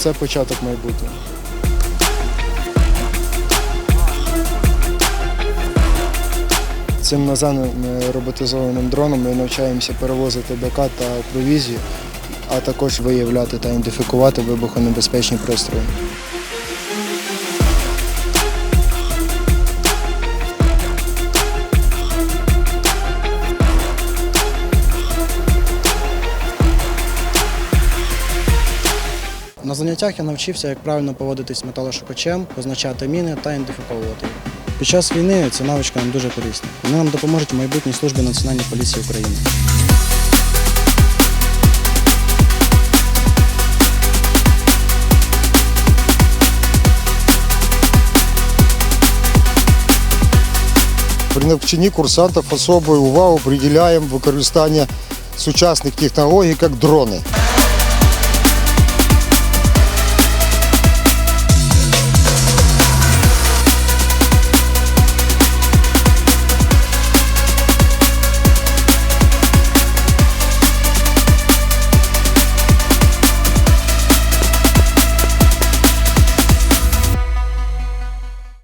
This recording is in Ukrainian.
це початок майбутнього. Цим наземним е, роботизованим дроном ми навчаємося перевозити БК та провізію, а також виявляти та ідентифікувати вибухонебезпечні пристрої. На заняттях я навчився, як правильно поводитись металошукачем, позначати міни та ідентифіковувати. Під час війни ці навички нам дуже корисні. Вони нам допоможуть у майбутній службі Національної поліції України. При навчанні курсантів особою увагу приділяємо використання сучасних технологій, як дрони.